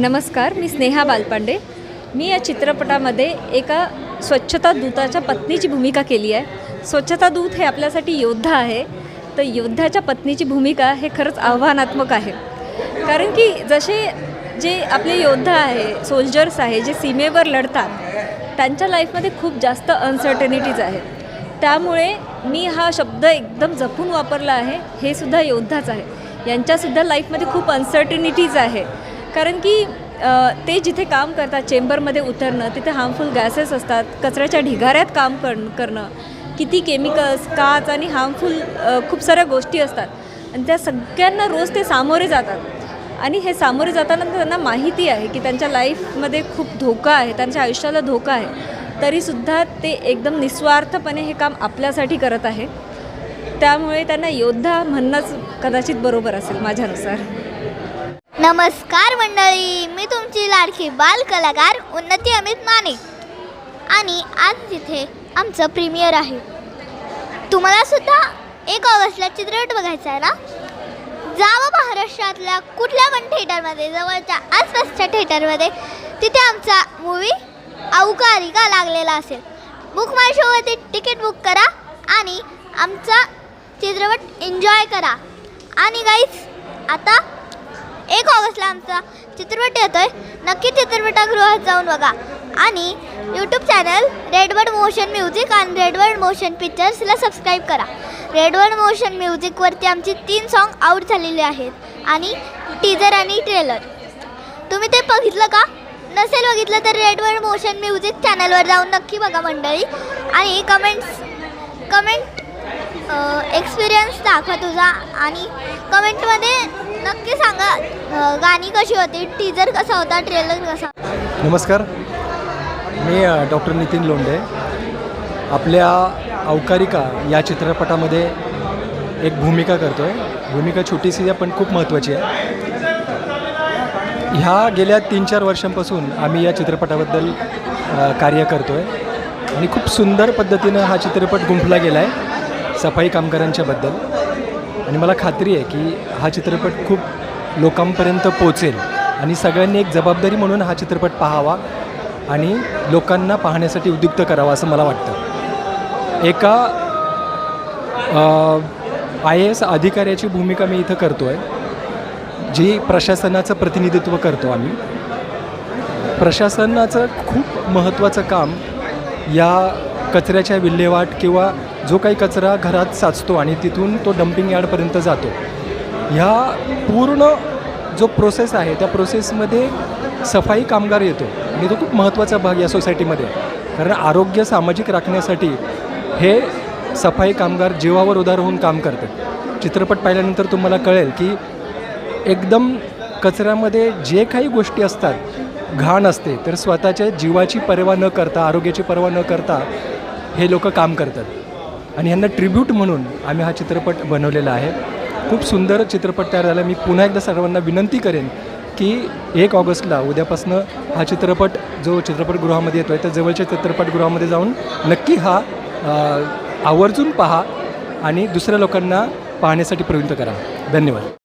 नमस्कार मी स्नेहा बालपांडे. मी या चित्रपटामध्ये एका स्वच्छता दूताच्या पत्नीची भूमिका केली आहे. स्वच्छता दूत हे आपल्यासाठी योद्धा आहे. तर योद्ध्याच्या पत्नीची भूमिका हे खरंच आव्हानात्मक आहे. कारण की जसे जे आपले योद्धा आहे सोल्जर्स आहे जे सीमेवर लढतात त्यांच्या लाईफमध्ये खूप जास्त अनसर्टनिटीज आहेत. त्यामुळे मी हा शब्द एकदम जपून वापरला आहे. हे सुद्धा योद्धाच आहे. यांच्यासुद्धा लाईफमध्ये खूप अनसर्टनिटीज आहे. कारण की ते जिथे काम करतात चेंबरमध्ये उतरणं तिथे हार्मफुल गॅसेस असतात कचऱ्याच्या ढिगाऱ्यात काम कर करणं किती केमिकल्स काच आणि हार्मफुल खूप साऱ्या गोष्टी असतात. आणि त्या सगळ्यांना रोज ते सामोरे जातात. आणि हे सामोरे जाताना त्यांना माहिती आहे की त्यांच्या लाईफमध्ये खूप धोका आहे त्यांच्या आयुष्याला धोका आहे. तरीसुद्धा ते एकदम निस्वार्थपणे हे काम आपल्यासाठी करत आहे. त्यामुळे त्यांना योद्धा म्हणणंच कदाचित बरोबर असेल माझ्यानुसार. नमस्कार मंडळी मी तुमची लाडकी बाल कलाकार उन्नती अमित माने. आणि आज तिथे आमचं प्रीमियर आहे. तुम्हाला सुद्धा एक ऑगस्टला चित्रपट बघायचा आहे ना? जावं महाराष्ट्रातल्या कुठल्या पण थिएटरमध्ये जवळच्या आसपासच्या थिएटरमध्ये तिथे आमचा मूवी अवकारिका लागलेला असेल. बुक माय शोवरती तिकीट बुक करा आणि आमचा चित्रपट एन्जॉय करा. आणि गाईज आता एक ऑगस्टला आमचा चित्रपट येतोय. नक्की चित्रपटगृहात जाऊन बघा. आणि YouTube channel Redward Motion Music आणि रेडवर्ड मोशन पिक्चर्सला सबस्क्राईब करा. रेडवर्ड मोशन म्युझिकवरती आमची तीन सॉन्ग आऊट झालेले आहेत. आणि टीजर आणि ट्रेलर तुम्ही ते बघितलं का? नसेल बघितलं तर रेडवर्ड मोशन म्युझिक चॅनलवर जाऊन नक्की बघा मंडळी. आणि कमेंट्स कमेंट एक्सपिरियन्स दाखवा तुझा. आणि कमेंटमध्ये नक्की सांग गाणी कशी होती? टीजर कसा होता? ट्रेलर कसा? नमस्कार. मी डॉक्टर नितीन लोंढे. आपल्या अवकारिका या चित्रपटामध्ये एक भूमिका करतो आहे भूमिका छोटीशी आहे पण खूप महत्त्वाची आहे. ह्या गेल्या तीन चार वर्षांपासून आम्ही या चित्रपटाबद्दल कार्य करतो आहे आणि खूप सुंदर पद्धतीनं हा चित्रपट गुंफला गेला आहे सफाई कामगारांच्याबद्दल आणि मला खात्री आहे की हा चित्रपट खूप लोकांपर्यंत पोचेल आणि सगळ्यांनी एक जबाबदारी म्हणून हा चित्रपट पाहावा आणि लोकांना पाहण्यासाठी उद्युक्त करावा असं मला वाटतं. एका आय ए एस अधिकाऱ्याची भूमिका मी इथं करतो आहे जी प्रशासनाचं प्रतिनिधित्व करतो आम्ही. प्रशासनाचं खूप महत्त्वाचं काम या कचऱ्याच्या विल्हेवाट किंवा जो काही कचरा घरात साचतो आणि तिथून तो डम्पिंग यार्डपर्यंत जातो. ह्या पूर्ण जो प्रोसेस आहे त्या प्रोसेसमध्ये सफाई कामगार येतो. आणि तो खूप महत्त्वाचा भाग या सोसायटीमध्ये कारण आरोग्य सामाजिक राखण्यासाठी हे सफाई कामगार जीवावर उदार होऊन काम करतात. चित्रपट पाहिल्यानंतर तुम्हाला कळेल की एकदम कचऱ्यामध्ये जे काही गोष्टी असतात घाण असते तर स्वतःच्या जीवाची पर्वा न करता आरोग्याची पर्वा न करता हे लोक काम करतात. आणि ह्यांना ट्रिब्यूट म्हणून आम्ही हा चित्रपट बनवलेला आहे. खूप सुंदर चित्रपट तयार झाला. मी पुन्हा एकदा सर्वांना विनंती करेन की एक ऑगस्टला उद्यापासनं हा चित्रपट जो चित्रपटगृहामध्ये येतो आहे त्या जवळच्या चित्रपटगृहामध्ये जाऊन नक्की हा आवर्जून पहा आणि दुसऱ्या लोकांना पाहण्यासाठी प्रवृत्त करा. धन्यवाद.